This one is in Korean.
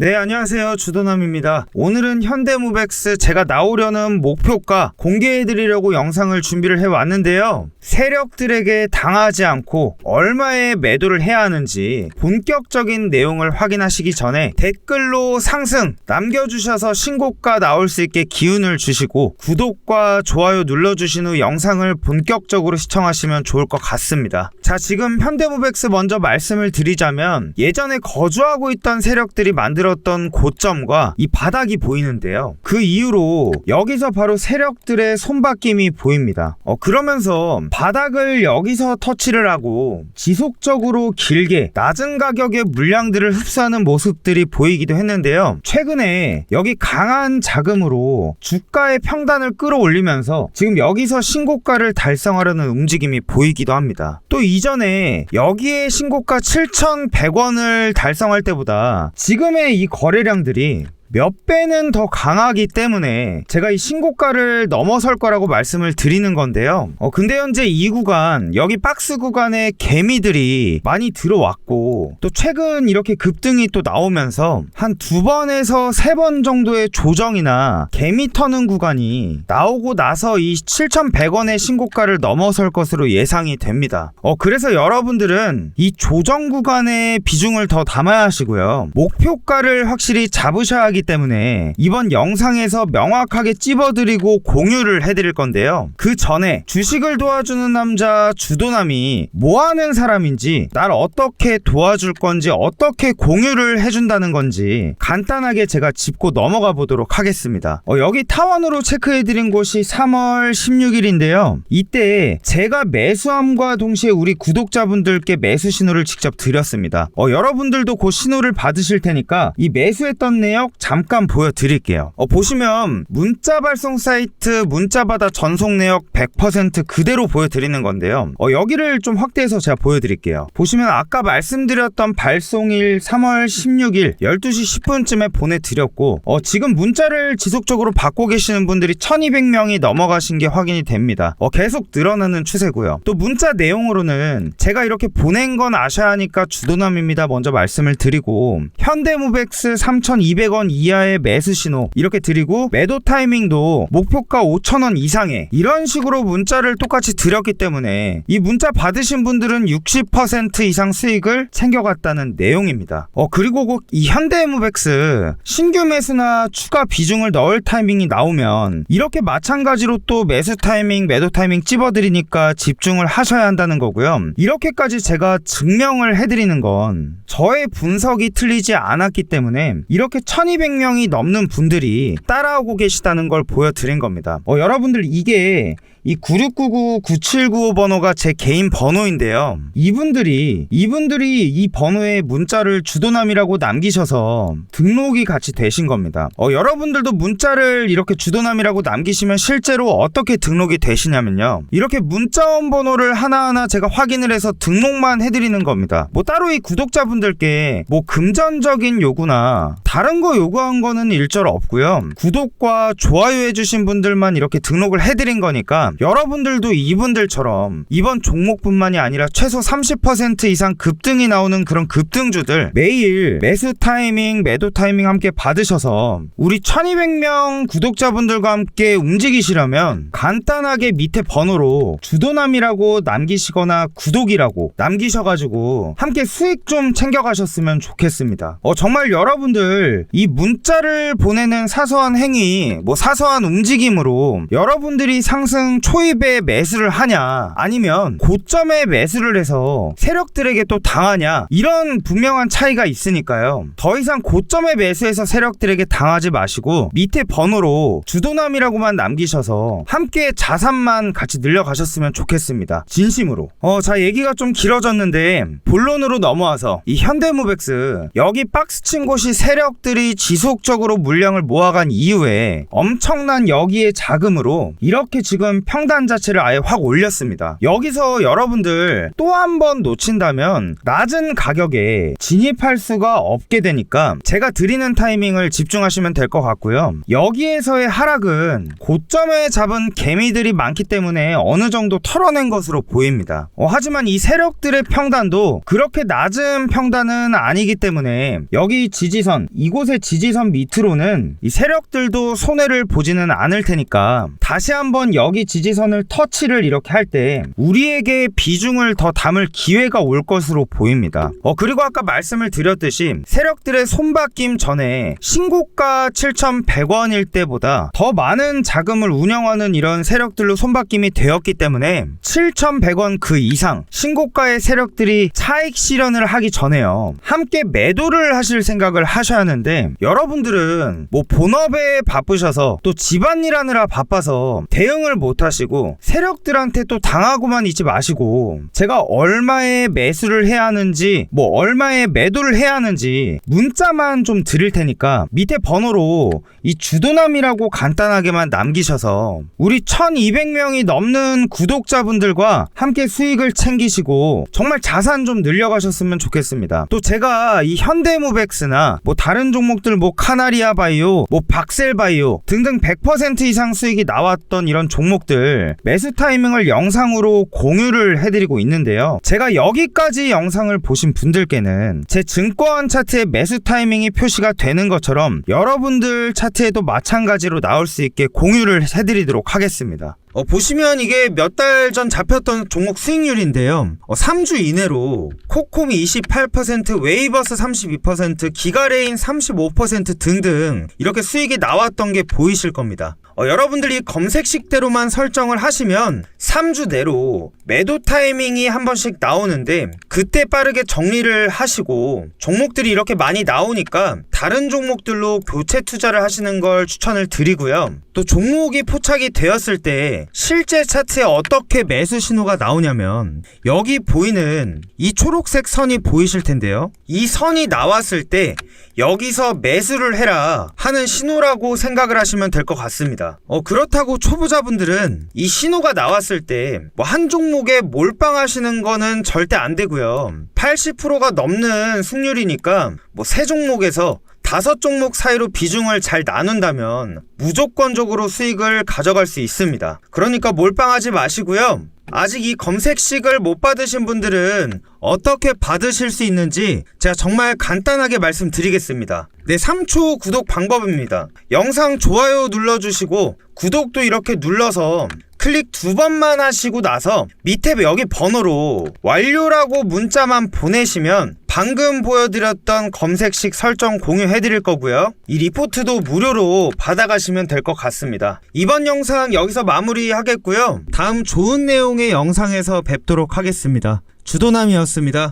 네, 안녕하세요. 주도남입니다. 오늘은 현대무백스 제가 나오려는 목표가 공개해드리려고 영상을 준비를 해왔는데요. 세력들에게 당하지 않고 얼마의 매도를 해야 하는지 본격적인 내용을 확인하시기 전에 댓글로 상승 남겨주셔서 신고가 나올 수 있게 기운을 주시고 구독과 좋아요 눌러주신 후 영상을 본격적으로 시청하시면 좋을 것 같습니다. 자, 지금 현대무백스 먼저 말씀을 드리자면 예전에 거주하고 있던 세력들이 만들 었던 고점과 이 바닥이 보이는데요. 그 이후로 여기서 바로 세력들의 손바뀜이 보입니다. 어, 그러면서 바닥을 여기서 터치를 하고 지속적으로 길게 낮은 가격의 물량들을 흡수하는 모습들이 보이기도 했는데요. 최근에 여기 강한 자금으로 주가의 평단을 끌어올리면서 지금 여기서 신고가를 달성하려는 움직임이 보이기도 합니다. 또 이전에 여기에 신고가 7,100원을 달성할 때보다 지금의 이 거래량들이 몇 배는 더 강하기 때문에 제가 이 신고가를 넘어설 거라고 말씀을 드리는 건데요. 어, 근데 현재 이 구간, 여기 박스 구간에 개미들이 많이 들어왔고, 또 최근 이렇게 급등이 또 나오면서 한 두 번에서 세 번 정도의 조정이나 개미 터는 구간이 나오고 나서 이 7,100원의 신고가를 넘어설 것으로 예상이 됩니다. 어, 그래서 여러분들은 이 조정 구간의 비중을 더 담아야 하시고요. 목표가를 확실히 잡으셔야 하기 때문에 이번 영상에서 명확하게 찝어드리고 공유를 해드릴 건데요. 그 전에 주식을 도와주는 남자 주도남이 뭐 하는 사람인지 날 어떻게 도와줄 건지 어떻게 공유를 해준다는 건지 간단하게 제가 짚고 넘어가 보도록 하겠습니다. 어, 여기 타원으로 체크해드린 곳이 3월 16일인데요. 이때 제가 매수함과 동시에 우리 구독자분들께 매수 신호를 직접 드렸습니다. 어, 여러분들도 그 신호를 받으실 테니까 이 매수했던 내역 잠깐 보여드릴게요. 어, 보시면 문자 발송 사이트 문자받아 전송 내역 100% 그대로 보여드리는 건데요. 어, 여기를 좀 확대해서 제가 보여드릴게요. 보시면 아까 말씀드렸던 발송일 3월 16일 12시 10분쯤에 보내드렸고 어, 지금 문자를 지속적으로 받고 계시는 분들이 1200명이 넘어가신 게 확인이 됩니다. 어, 계속 늘어나는 추세고요. 또 문자 내용으로는 제가 이렇게 보낸 건 아셔야 하니까 주도남입니다. 먼저 말씀을 드리고 현대무백스 3200원 이하의 매수 신호 이렇게 드리고 매도 타이밍도 목표가 5,000원 이상에 이런 식으로 문자를 똑같이 드렸기 때문에 이 문자 받으신 분들은 60% 이상 수익을 챙겨갔다는 내용입니다. 어 그리고 꼭 이 현대무백스 신규 매수나 추가 비중을 넣을 타이밍이 나오면 이렇게 마찬가지로 또 매수 타이밍, 매도 타이밍 찝어드리니까 집중을 하셔야 한다는 거고요. 이렇게까지 제가 증명을 해드리는 건 저의 분석이 틀리지 않았기 때문에 이렇게 1200 명이 넘는 분들이 따라오고 계시다는 걸 보여드린 겁니다. 어, 여러분들 이게 이 9699-9795 번호가 제 개인 번호인데요. 이분들이 이분들이 이 번호에 문자를 주도남이라고 남기셔서 등록이 같이 되신 겁니다. 어, 여러분들도 문자를 이렇게 주도남이라고 남기시면 실제로 어떻게 등록이 되시냐면요. 이렇게 문자원 번호를 하나하나 제가 확인을 해서 등록만 해드리는 겁니다. 뭐 따로 이 구독자분들께 뭐 금전적인 요구나 다른 거 요구한 거는 일절 없고요. 구독과 좋아요 해주신 분들만 이렇게 등록을 해드린 거니까 여러분들도 이분들처럼 이번 종목뿐만이 아니라 최소 30% 이상 급등이 나오는 그런 급등주들 매일 매수 타이밍, 매도 타이밍 함께 받으셔서 우리 1200명 구독자분들과 함께 움직이시려면 간단하게 밑에 번호로 주도남이라고 남기시거나 구독이라고 남기셔가지고 함께 수익 좀 챙겨가셨으면 좋겠습니다. 어, 정말 여러분들 이 문자를 보내는 사소한 행위, 뭐 사소한 움직임으로 여러분들이 상승 초입에 매수를 하냐 아니면 고점에 매수를 해서 세력들에게 또 당하냐 이런 분명한 차이가 있으니까요. 더 이상 고점에 매수해서 세력들에게 당하지 마시고 밑에 번호로 주도남이라고만 남기셔서 함께 자산만 같이 늘려가셨으면 좋겠습니다. 진심으로. 어 자 얘기가 좀 길어졌는데 본론으로 넘어와서 이 현대무백스 여기 박스 친 곳이 세력들이 지속적으로 물량을 모아간 이후에 엄청난 여기에 자금으로 이렇게 지금 평단 자체를 아예 확 올렸습니다. 여기서 여러분들 또 한 번 놓친다면 낮은 가격에 진입할 수가 없게 되니까 제가 드리는 타이밍을 집중하시면 될 것 같고요. 여기에서의 하락은 고점에 잡은 개미들이 많기 때문에 어느 정도 털어낸 것으로 보입니다. 어, 하지만 이 세력들의 평단도 그렇게 낮은 평단은 아니기 때문에 여기 지지선, 이곳의 지지선 밑으로는 이 세력들도 손해를 보지는 않을 테니까 다시 한번 여기 지 지선을 터치를 이렇게 할 때 우리에게 비중을 더 담을 기회가 올 것으로 보입니다. 어, 그리고 아까 말씀을 드렸듯이 세력들의 손바뀜 전에 신고가 7,100원일 때보다 더 많은 자금을 운영하는 이런 세력들로 손바뀜이 되었기 때문에 7,100원 그 이상 신고가의 세력들이 차익 실현을 하기 전에요. 함께 매도를 하실 생각을 하셔야 하는데 여러분들은 뭐 본업에 바쁘셔서 또 집안일 하느라 바빠서 대응을 못하 시고 세력들한테 또 당하고만 있지 마시고 제가 얼마에 매수를 해야 하는지 뭐 얼마에 매도를 해야 하는지 문자만 좀 드릴 테니까 밑에 번호로 이 주도남이라고 간단하게만 남기셔서 우리 1200명이 넘는 구독자분들과 함께 수익을 챙기시고 정말 자산 좀 늘려가셨으면 좋겠습니다. 또 제가 이 현대모백스나 뭐 다른 종목들 뭐 카나리아 바이오, 뭐 박셀 바이오 등등 100% 이상 수익이 나왔던 이런 종목 들 매수 타이밍을 영상으로 공유를 해드리고 있는데요. 제가 여기까지 영상을 보신 분들께는 제 증권 차트의 매수 타이밍이 표시가 되는 것처럼 여러분들 차트에도 마찬가지로 나올 수 있게 공유를 해드리도록 하겠습니다. 어, 보시면 이게 몇 달 전 잡혔던 종목 수익률인데요. 어, 3주 이내로 코콤이 28%, 웨이버스 32%, 기가레인 35% 등등 이렇게 수익이 나왔던 게 보이실 겁니다. 어, 여러분들이 검색식대로만 설정을 하시면 3주 내로 매도 타이밍이 한 번씩 나오는데 그때 빠르게 정리를 하시고 종목들이 이렇게 많이 나오니까 다른 종목들로 교체 투자를 하시는 걸 추천을 드리고요. 또 종목이 포착이 되었을 때 실제 차트에 어떻게 매수 신호가 나오냐면 여기 보이는 이 초록색 선이 보이실 텐데요. 이 선이 나왔을 때 여기서 매수를 해라 하는 신호라고 생각을 하시면 될 것 같습니다. 어, 그렇다고 초보자분들은 이 신호가 나왔을 때 뭐 한 종목에 몰빵하시는 거는 절대 안 되고요. 80%가 넘는 승률이니까 뭐 세 종목에서 다섯 종목 사이로 비중을 잘 나눈다면 무조건적으로 수익을 가져갈 수 있습니다. 그러니까 몰빵하지 마시고요. 아직 이 검색식을 못 받으신 분들은 어떻게 받으실 수 있는지 제가 정말 간단하게 말씀드리겠습니다. 네, 3초 구독 방법입니다. 영상 좋아요 눌러주시고 구독도 이렇게 눌러서 클릭 두 번만 하시고 나서 밑에 여기 번호로 완료라고 문자만 보내시면 방금 보여드렸던 검색식 설정 공유해드릴 거고요. 이 리포트도 무료로 받아가시면 될 것 같습니다. 이번 영상 여기서 마무리하겠고요. 다음 좋은 내용의 영상에서 뵙도록 하겠습니다. 주도남이었습니다.